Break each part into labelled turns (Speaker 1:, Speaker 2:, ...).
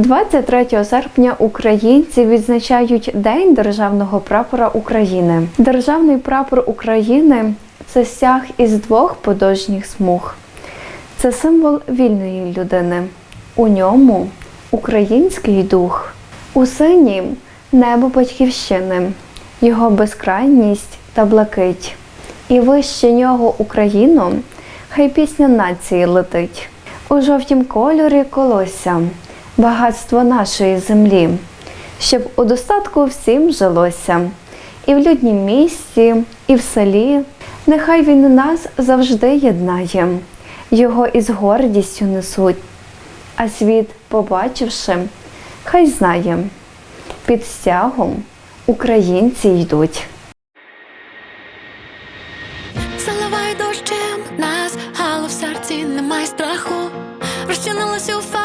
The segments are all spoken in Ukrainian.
Speaker 1: 23 серпня українці відзначають День державного прапора України. Державний прапор України це стяг із двох подовжніх смуг. Це символ вільної людини. У ньому український дух, у синім небо батьківщини, його безкрайність та блакить. І вище нього Україну, хай пісня нації летить. У жовтім кольорі колося, багатство нашої землі, щоб у достатку всім жилося, і в люднім місті, і в селі. Нехай він нас завжди єднає, його із гордістю несуть, а світ, побачивши, хай знає, під стягом українці йдуть.
Speaker 2: Заливай дощем нас, але в серці немає страху. Розчинилась у фальш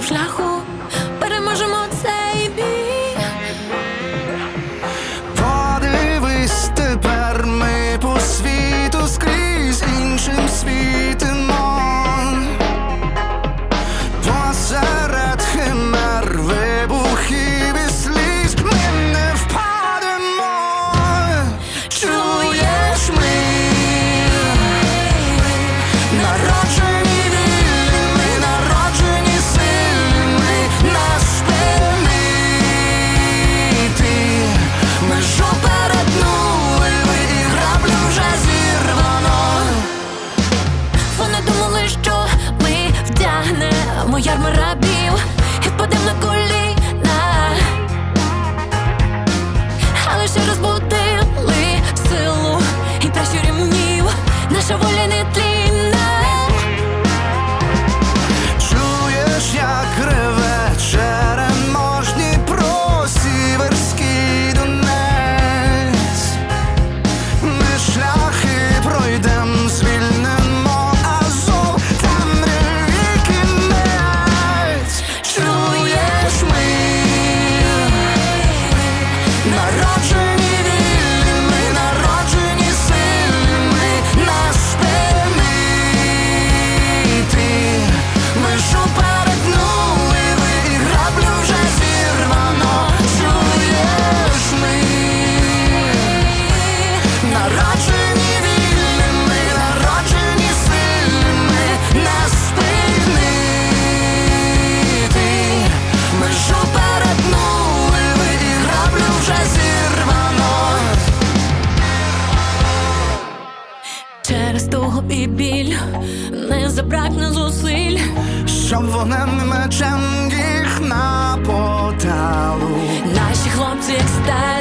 Speaker 2: w szlachu? Ярми рабів І біль. Не забракне зусиль.
Speaker 3: Щоб вогнем мечем їх на поталу
Speaker 2: Наші хлопці, як сталь